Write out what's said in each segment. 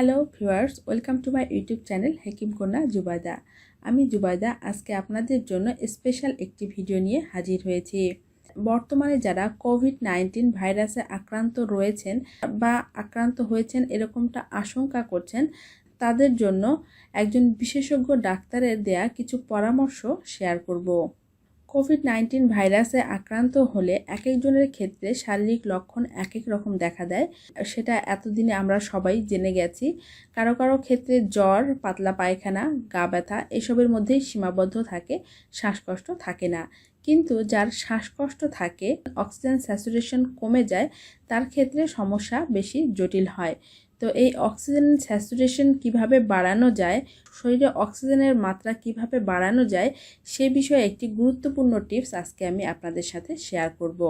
Hello viewers welcome to my YouTube channel Hakim Kanya Zubaida আমি জুবাইদা আজকে আপনাদের জন্য স্পেশাল একটি ভিডিও নিয়ে হাজির হয়েছি। বর্তমানে যারা কোভিড নাইন্টিন ভাইরাসে আক্রান্ত রয়েছেন বা আক্রান্ত হয়েছেন এরকমটা আশঙ্কা করছেন, তাদের জন্য একজন বিশেষজ্ঞ ডাক্তারের দেয়া কিছু পরামর্শ শেয়ার করব। কোভিড নাইন্টিন ভাইরাসে আক্রান্ত হলে এক একজনের ক্ষেত্রে শারীরিক লক্ষণ এক এক রকম দেখা দেয়। সেটা এতদিনে আমরা সবাই জেনে গেছি। কারও কারও ক্ষেত্রে জ্বর, পাতলা পায়খানা, গা ব্যথা এসবের মধ্যেই সীমাবদ্ধ থাকে, শ্বাসকষ্ট থাকে না। কিন্তু যার শ্বাসকষ্ট থাকে, অক্সিজেন স্যাচুরেশন কমে যায়, তার ক্ষেত্রে সমস্যা বেশি জটিল হয়। তো এই অক্সিজেন স্যাচুরেশন কীভাবে বাড়ানো যায়, শরীরে অক্সিজেনের মাত্রা কীভাবে বাড়ানো যায়, সে বিষয়ে একটি গুরুত্বপূর্ণ টিপস আজকে আমি আপনাদের সাথে শেয়ার করব।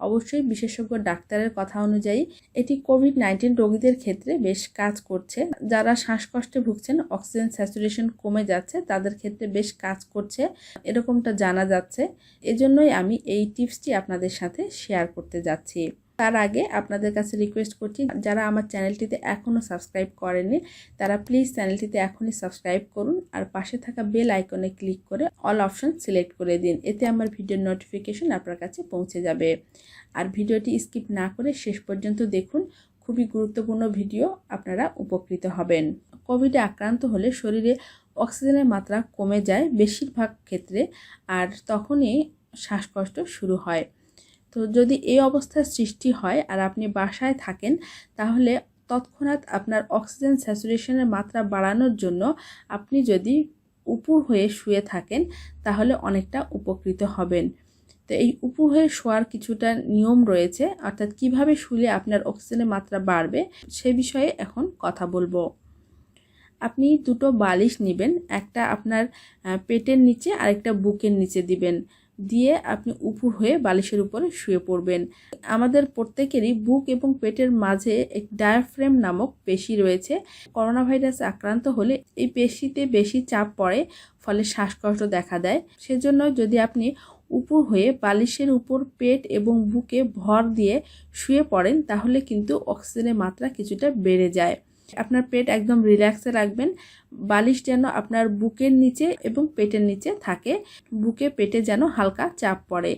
অবশ্যই বিশেষজ্ঞ ডাক্তারের কথা অনুযায়ী এটি কোভিড নাইন্টিন রোগীদের ক্ষেত্রে বেশ কাজ করছে। যারা শ্বাসকষ্টে ভুগছেন, অক্সিজেন স্যাচুরেশন কমে যাচ্ছে, তাদের ক্ষেত্রে বেশ কাজ করছে, এরকমটা জানা যাচ্ছে। এজন্যই আমি এই টিপসটি আপনাদের সাথে শেয়ার করতে যাচ্ছি। তার আগে আপনাদের কাছে রিকোয়েস্ট করছি, যারা আমার চ্যানেলটিতে এখনও সাবস্ক্রাইব করেনি তারা প্লিজ চ্যানেলটিতে এখনই সাবস্ক্রাইব করুন আর পাশে থাকা বেল আইকনে ক্লিক করে অল অপশন সিলেক্ট করে দিন, এতে আমার ভিডিওর নোটিফিকেশন আপনার কাছে পৌঁছে যাবে। আর ভিডিওটি স্কিপ না করে শেষ পর্যন্ত দেখুন, খুবই গুরুত্বপূর্ণ ভিডিও আপনারা উপকৃত হবেন। কোভিডে আক্রান্ত হলে শরীরে অক্সিজেনের মাত্রা কমে যায় বেশিরভাগ ক্ষেত্রে, আর তখনই শ্বাসকষ্ট শুরু হয়। তো যদি এই অবস্থার সৃষ্টি হয় আর আপনি বাসায় থাকেন, তাহলে তৎক্ষণাৎ আপনার অক্সিজেন স্যাচুরেশনের মাত্রা বাড়ানোর জন্য আপনি যদি উপর হয়ে শুয়ে থাকেন, তাহলে অনেকটা উপকৃত হবেন। তো এই উপর হয়ে শোয়ার কিছুটা নিয়ম রয়েছে, অর্থাৎ কীভাবে শুলে আপনার অক্সিজেনের মাত্রা বাড়বে, সে বিষয়ে এখন কথা বলব। আপনি দুটো বালিশ নেবেন, একটা আপনার পেটের নিচে, আরেকটা বুকের নিচে দিবেন। দিয়ে আপনি উপুর হয়ে বালিশের উপরে শুয়ে পড়বেন। আমাদের প্রত্যেকেরই বুক এবং পেটের মাঝে এক ডায়াফ্রেম নামক পেশি রয়েছে। করোনা ভাইরাসে আক্রান্ত হলে এই পেশিতে বেশি চাপ পড়ে, ফলে শ্বাসকষ্ট দেখা দেয়। সেজন্য যদি আপনি উপর হয়ে বালিশের উপর পেট এবং বুকে ভর দিয়ে শুয়ে পড়েন, তাহলে কিন্তু অক্সিজেনের মাত্রা কিছুটা বেড়ে যায়। আপনার পেট একদম রিল্যাক্সে রাখবেন। বালিশ যেন আপনার বুকের নিচে এবং পেটের নিচে থাকে। বুকে পেটে যেন হালকা চাপ পড়ে।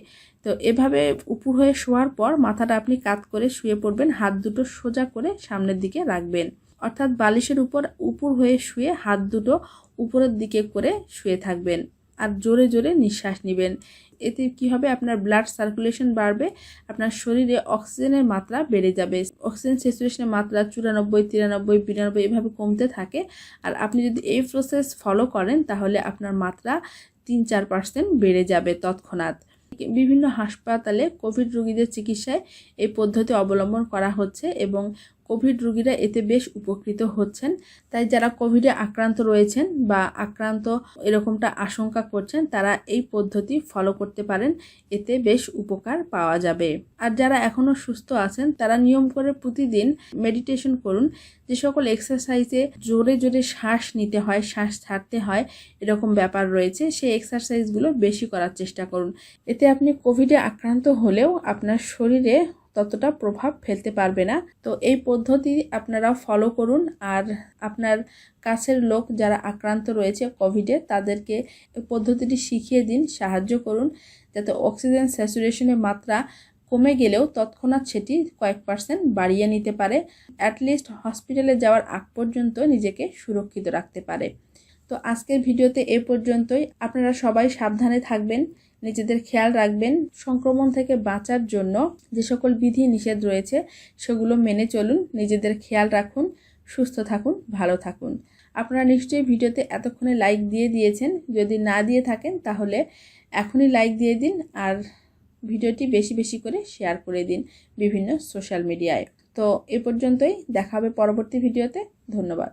তো এভাবে উপর হয়ে শোয়ার পর মাথাটা আপনি কাত করে শুয়ে পড়বেন। হাত দুটো সোজা করে সামনের দিকে রাখবেন। অর্থাৎ বালিশের উপর উপর হয়ে শুয়ে হাত দুটো উপরের দিকে করে শুয়ে থাকবেন। আর জোরে জোরে নিঃশ্বাস নেবেন। এতে কি হবে? আপনার ব্লাড সার্কুলেশন বাড়বে, আপনার শরীরে অক্সিজেনের মাত্রা বেড়ে যাবে। অক্সিজেন স্যাচুরেশনের মাত্রা চুরানব্বই, তিরানব্বই, বিরানব্বই এভাবে কমতে থাকে। আর আপনি যদি এই প্রসেস ফলো করেন, তাহলে আপনার মাত্রা তিন চার পার্সেন্ট বেড়ে যাবে তৎক্ষণাৎ। বিভিন্ন হাসপাতালে কোভিড রোগীদের চিকিৎসায় এই পদ্ধতি অবলম্বন করা হচ্ছে এবং কোভিড রোগীরা এতে বেশ উপকৃত হচ্ছেন। তাই যারা কোভিডে আক্রান্ত রয়েছেন বা আক্রান্ত এরকমটা আশঙ্কা করছেন, তারা এই পদ্ধতি ফলো করতে পারেন। এতে বেশ উপকার পাওয়া যাবে। আর যারা এখনও সুস্থ আছেন, তারা নিয়ম করে প্রতিদিন মেডিটেশন করুন। যে সকল এক্সারসাইজে জোরে জোরে শ্বাস নিতে হয়, শ্বাস ছাড়তে হয়, এরকম ব্যাপার রয়েছে, সেই এক্সারসাইজগুলো বেশি করার চেষ্টা করুন। এতে আপনি কোভিডে আক্রান্ত হলেও আপনার শরীরে ততটা প্রভাব ফেলতে পারবে না। তো এই পদ্ধতি আপনারা ফলো করুন। আর আপনার কাছের লোক যারা আক্রান্ত রয়েছে কোভিডে তাদেরকে পদ্ধতিটি শিখিয়ে দিন, সাহায্য করুন, যাতে অক্সিজেন স্যাচুরেশনের মাত্রা কমে গেলেও তৎক্ষণাৎ সেটি কয়েক পার্সেন্ট বাড়িয়ে নিতে পারে। অ্যাটলিস্ট হসপিটালে যাওয়ার আগ পর্যন্ত নিজেকে সুরক্ষিত রাখতে পারে। তো আজকের ভিডিওতে এ পর্যন্তই। আপনারা সবাই সাবধানে থাকবেন, নিজেদের খেয়াল রাখবেন, সংক্রমণ থেকে বাঁচার জন্য যে সকল বিধি নিষেধ রয়েছে সেগুলো মেনে চলুন, নিজেদের খেয়াল রাখুন, সুস্থ থাকুন, ভালো থাকুন। আপনারা নিশ্চয়ই ভিডিওতে এতক্ষণে লাইক দিয়ে দিয়েছেন। যদি না দিয়ে থাকেন তাহলে এখনই লাইক দিয়ে দিন আর ভিডিওটি বেশি বেশি করে শেয়ার করে দিন বিভিন্ন সোশ্যাল মিডিয়ায় তো এ পর্যন্তই, দেখা হবে পরবর্তী ভিডিওতে। ধন্যবাদ।